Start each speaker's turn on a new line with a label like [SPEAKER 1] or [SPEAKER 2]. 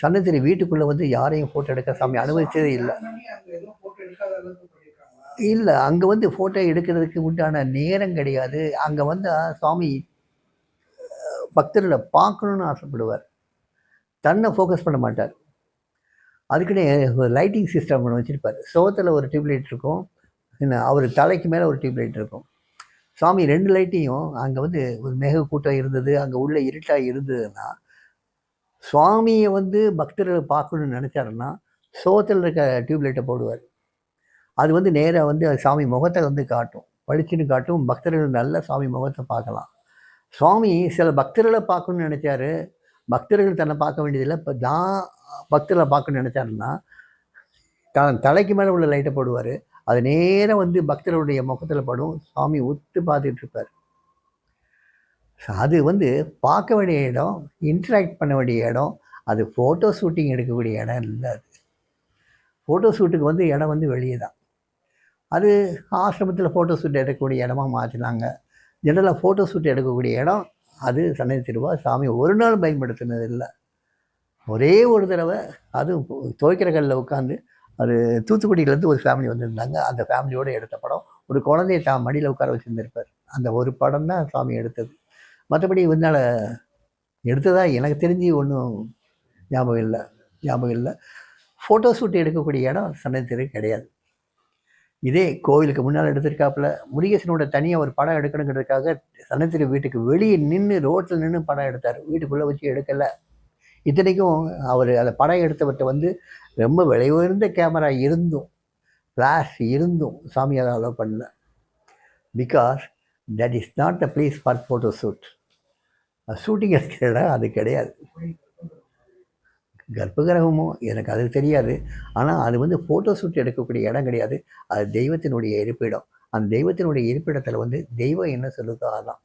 [SPEAKER 1] சன்னதிரி வீட்டுக்குள்ளே வந்து யாரையும் ஃபோட்டோ எடுக்க சாமி அனுமதிச்சதே இல்லை. இல்லை அங்கே வந்து ஃபோட்டோ எடுக்கிறதுக்கு உண்டான நேரம் கிடையாது. அங்கே வந்து சுவாமி பக்தர்களை பார்க்கணுன்னு ஆசைப்படுவார். தன்னை ஃபோக்கஸ் பண்ண மாட்டார். அதுக்குன்னு ஒரு லைட்டிங் சிஸ்டம் ஒன்று வச்சுருப்பார். சோத்தில் ஒரு டியூப்லைட் இருக்கும். என்ன அவர் தலைக்கு மேலே ஒரு டியூப்லைட் இருக்கும். சுவாமி ரெண்டு லைட்டையும் அங்கே வந்து ஒரு மேக கூட்டம் இருந்தது. அங்கே உள்ளே இருட்டாக இருந்ததுன்னா சுவாமியை வந்து பக்தர்களை பார்க்கணுன்னு நினச்சாருன்னா சோத்தில் இருக்க டியூப்லைட்டை போடுவார். அது வந்து நேராக வந்து சாமி முகத்தை வந்து காட்டும். பளிச்சுன்னு காட்டும். பக்தர்கள் நல்ல சாமி முகத்தை பார்க்கலாம். சுவாமி சில பக்தர்களை பார்க்கணும்னு நினச்சாரு. பக்தர்கள் தன்னை பார்க்க வேண்டியதில்லை. இப்போ தான் பக்தர்களை பார்க்கணும்னு நினச்சாருன்னா தன் தலைக்கு மேலே உள்ள லைட்டை போடுவார். அது நேராக வந்து பக்தர்களுடைய முகத்தில் படும். சுவாமி ஒத்து பார்த்துட்டு இருப்பார். ஸோ அது வந்து பார்க்க வேண்டிய இடம் இன்ட்ராக்ட் பண்ண வேண்டிய இடம் அது ஃபோட்டோ ஷூட்டிங் எடுக்கக்கூடிய இடம் இல்லை அது. ஃபோட்டோ ஷூட்டுக்கு வந்து இடம் வந்து வெளியே தான். அது ஆசிரமத்தில் ஃபோட்டோ ஷூட் எடுக்கக்கூடிய இடமா மாற்றினாங்க. ஜெனரலாக ஃபோட்டோ ஷூட் எடுக்கக்கூடிய இடம் அது சன்னதி திருவா சாமி ஒரு நாள் பயன்படுத்தினது இல்லை. ஒரே ஒரு தடவை அது துவைக்கிற கல்லில் உட்காந்து அது தூத்துக்குடியிலேருந்து ஒரு ஃபேமிலி வந்திருந்தாங்க. அந்த ஃபேமிலியோடு எடுத்த படம் ஒரு குழந்தைய தான் மடியில் உட்கார வச்சுருந்துருப்பார். அந்த ஒரு படம் தான் சாமி எடுத்தது. மற்றபடி இதனால் எடுத்ததா எனக்கு தெரிஞ்சு ஒன்றும் ஞாபகம் இல்லை ஞாபகம் இல்லை. ஃபோட்டோ ஷூட் எடுக்கக்கூடிய இடம் சன்னதி கிடையாது. இதே கோவிலுக்கு முன்னால் எடுத்திருக்காப்புல முருகேசனோட தனியாக ஒரு படம் எடுக்கணுங்கிறதுக்காக சன்னதிரு வீட்டுக்கு வெளியே நின்று ரோட்டில் நின்று படம் எடுத்தார். வீட்டுக்குள்ளே வச்சு எடுக்கலை. இத்தனைக்கும் அவர் அந்த படம் எடுத்தவர்கிட்ட வந்து ரொம்ப விலை உயர்ந்த கேமரா இருந்தும் ஃப்ளாஷ் இருந்தும் சாமி அதை அலோவ் பண்ணல. Because that is not the place for photo shoot shooting எடுக்கிற இடம் அது கிடையாது. கர்ப்பகிரகமோ எனக்கு அது தெரியாது. ஆனால் அது வந்து ஃபோட்டோ ஷூட் எடுக்கக்கூடிய இடம் கிடையாது. அது தெய்வத்தினுடைய இருப்பிடம். அந்த தெய்வத்தினுடைய இருப்பிடத்தில் வந்து தெய்வம் என்ன சொல்லுதோ அதான்.